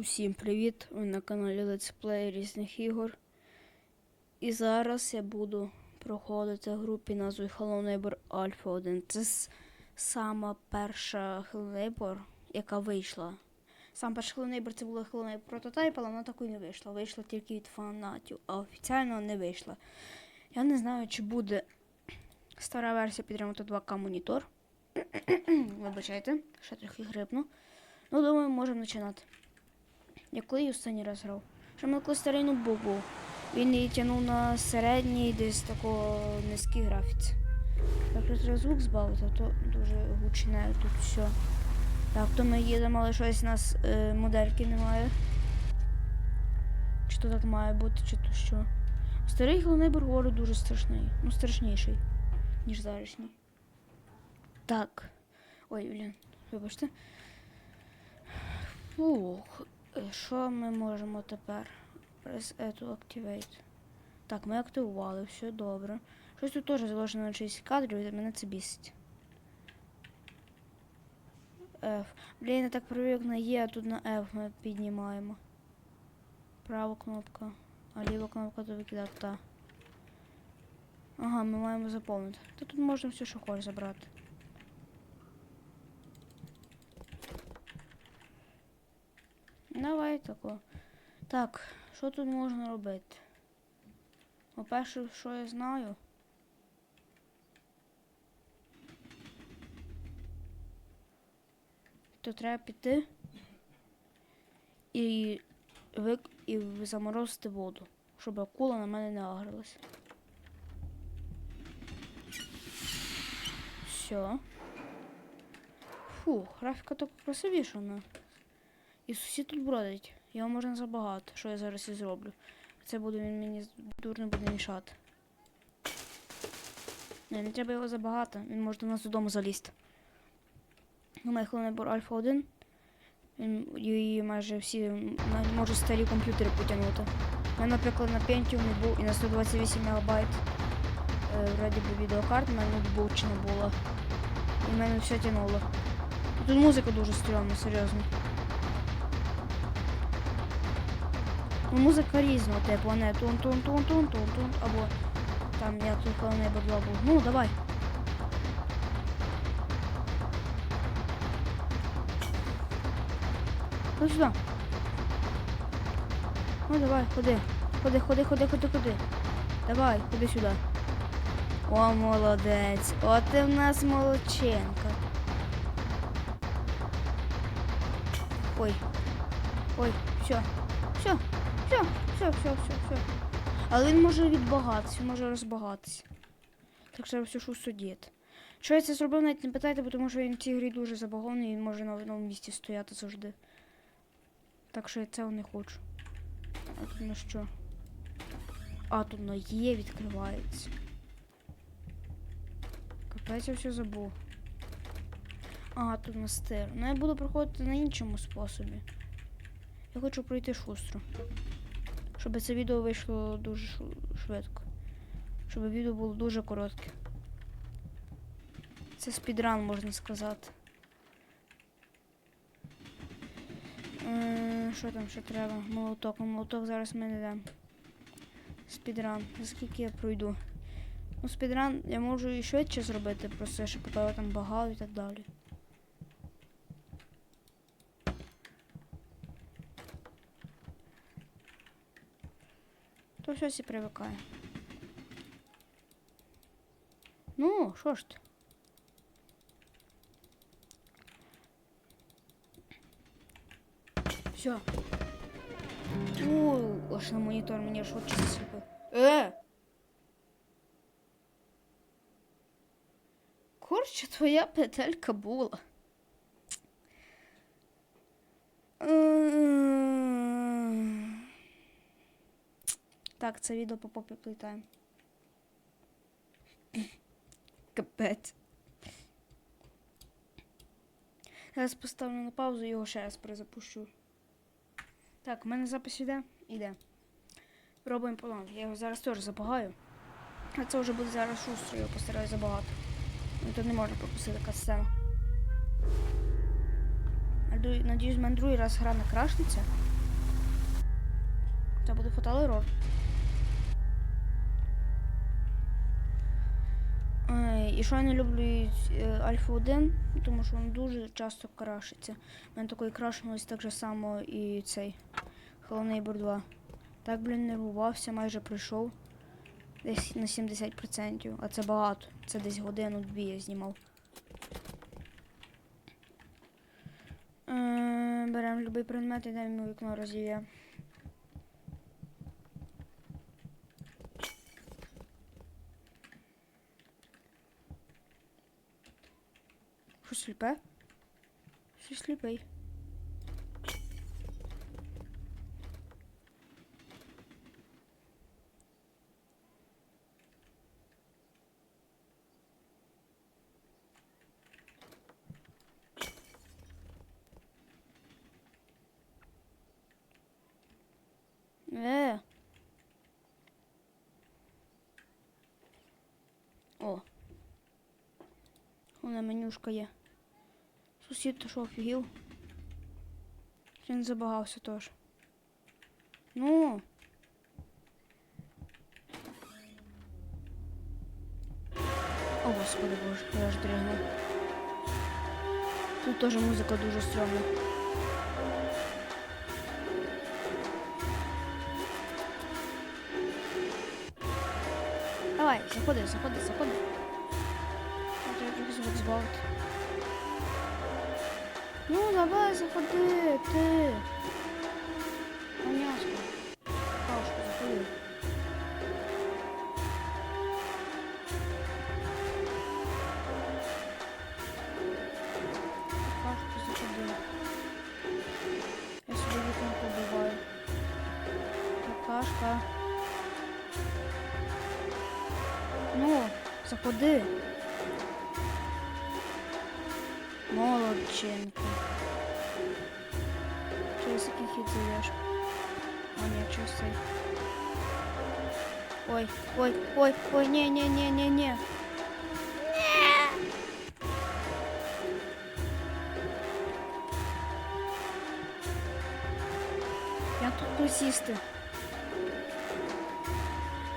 Усім привіт! Ви на каналі Play різних ігор. І зараз я буду проходити гру під назвою Hello Neighbor Alpha 1. Це сама перша Hello Neighbor, яка вийшла. Сам перший Hello Neighbor це була Hello Neighbor прототайп, але вона такою не вийшла. Вийшла тільки від фанатів, а офіційно не вийшла. Я не знаю, чи буде стара версія підтримувати 2К монітор. Вибачайте, ще трохи грибну. Ну, думаю, можемо починати. Я коли останній раз грав? Що ми коли старий ноутбук був. Він її тягнув на середній, десь тако низькій графіці. Так, треба звук збавити, а то дуже гучне тут все. Так, то ми їдемо, але щось у нас е, модельки немає. Чи то так має бути, чи то що. Старий головний говорю дуже страшний. Ну, страшніший, ніж зарішній. Так. Ой, блін, вибачте. Фух. Е, Що ми можемо тепер? Press to activate. Так, ми активували, все добре. Щось тут теж заложено на 60 кадрів, мене це бісить. F. Блін, я так привик на E, а тут на F ми піднімаємо. Права кнопка. А ліва кнопка то викидати, та. Ага, ми маємо заповнити. Та тут можна все, що хочеш забрати. Давай тако. Так, що тут можна робити? По-перше, що я знаю. То треба піти і, вик... і заморозити воду, щоб акула на мене не агрилась. Все. Фу, графіка так красивіша вона. І сусід тут бродить. Його можна забагато, що я зараз і зроблю. Це буде він мені дурно буде мішати. Не, не треба його забагато, він може до нас додому залізти. У мене набор Альфа 1. Він її майже всі м, навіть може старі комп'ютери потягнути. У мене, наприклад, на Pentium був і на 128 МБ вроді би відеокарт, у мене не було. І в мене все тянуло. Тут музика дуже стрьомна, серйозно. Ну, музика різного типу, а не тун тун тун тун тун тун або там я тут коли не був. Ну, давай. Ходи сюди. Ну давай, ходи. Ходи, ходи, ходи, ходи, ходи. Давай, ходи сюди. О, молодець. От ти в нас молодченка. Ой. Ой. Все, все, все, все, все. Але він може відбагатися, може розбагатися. Так що все шусто діяти. Що я це зробив, навіть не питайте, тому що він в цій грі дуже забагований він може на одному місці стояти завжди. Так що я цього не хочу. А тут на що? А, тут на є відкривається. Капець я все забув. А, тут на стир. Ну я буду проходити на іншому способі. Я хочу пройти шустро. Щоб це відео вийшло дуже швидко. Щоб відео було дуже коротке. Це спідран, можна сказати. Що там ще треба? Молоток. Молоток зараз ми не дам. Спідран. За скільки я пройду? Ну, спідран я можу і швидше зробити, просто щоб поки я там багав і так далі. щось і привикає. Ну, що ж ти? Все. Ой, аж на монітор мені аж очі засипав. Е! Корче, твоя петелька була. М. Так, це відео по попі плітаємо. Капець. Зараз поставлю на паузу і його ще раз перезапущу. Так, у мене запис іде? Іде. Пробуємо план. Я його зараз теж забагаю. А це вже буде зараз шустро, я його постараюсь забагати. Ну, тут не можна пропустити така сцена. Надіюсь, в мене другий раз гра не крашнеться. Це буде Fatal І що я не люблю Альфа 1, тому що він дуже часто крашиться. У мене такий крашнулось так же само і цей Hello Neighbor 2. Так, блін, нервувався, майже пройшов. Десь на 70%, а це багато. Це десь годину-дві я знімав. Е, Беремо любий предмет, йдемо йому вікно розів'є. сліпе? Що сліпий? Е. О. Вона менюшка є. Сусід то що офігів? Він забагався теж. Ну. О, господи боже, я аж дрігнув. Тут теж музика дуже стрьомна. Давай, заходи, заходи, заходи. Я трохи збавити. Давай, заходи, ти. Коняшка. Кашка, заходи. Кашка, заходи. Я собі вікно побиваю. Какашка. Ну, заходи. Молодчинка. Який хід зайдеш? А ні, через. Ой, ой, ой, ой, не, не, не, не, не. Я тут присісти.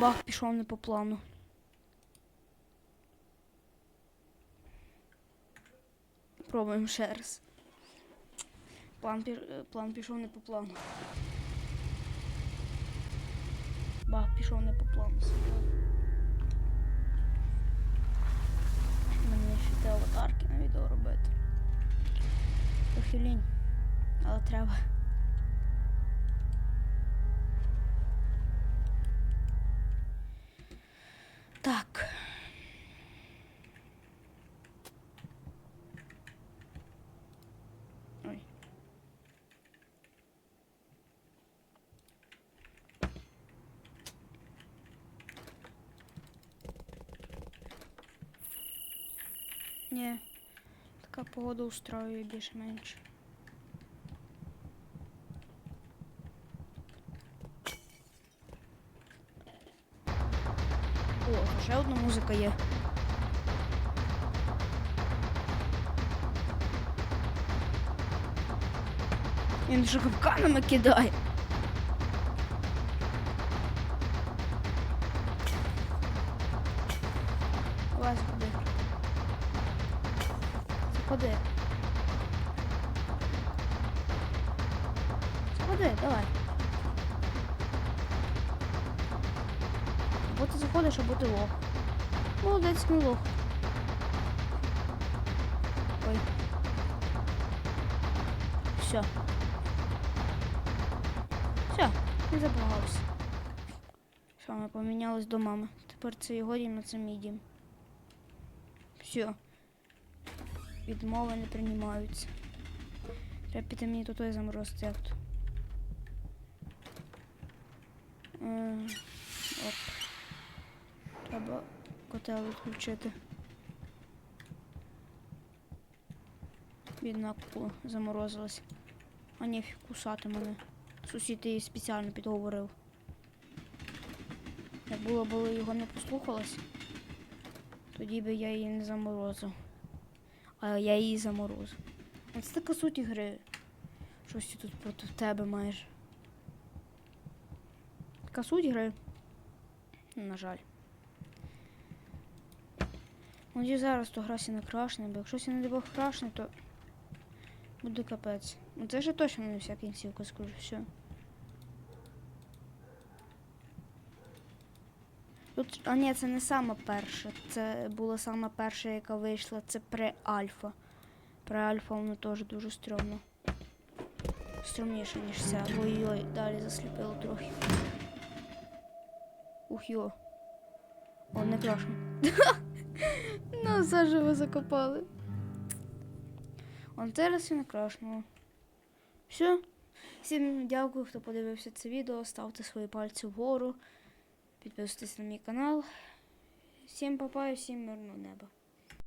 Бах пішов не по плану. Пробуємо ще раз. План, е, план пішов не по плану. Бах, пішов не по плану. Мені ще те аватарки на відео робити. Трохи але треба. Ні, така погода устроює більш-менш. О, ще одна музика є. Він же капканами кидає. Заходи. Заходи, давай. Або ти заходиш, або ти лох. Молодець, не лох. Ой. Все. Все, не забагався. Все, ми помінялись домами. Тепер це його дім, а це мій дім. Все. Відмови не приймаються. Треба піти мені тут той заморозити як тут. Е, Оп. Треба котел відключити. Віднаку заморозилась. А ніфіг кусати мене. Сусід її спеціально підговорив. Як було, було його не послухалась, тоді би я її не заморозив. А я її заморозив. Оце така суть ігри. Щось тут проти тебе майже. Така суть гри. На жаль. Тоді зараз то гра сі не крашне, бо якщо сі не дай Бог крашне, то буде капець. Ну це ж точно не вся кінцівка, скажу, все. Тут, а ні, це не сама перша. Це була сама перша, яка вийшла. Це pre-альфа. Pre-альфа воно теж дуже стрьомно. Стрімніше, ніж ця. Ой-ой, далі засліпило трохи. Ух йо. О, не крашно. Нас заживо закопали. Он зараз і не крашнуло. Все. Всім дякую, хто подивився це відео. Ставте свої пальці вгору. Підписуйтесь на мій канал. Всім папа і всім мирного неба.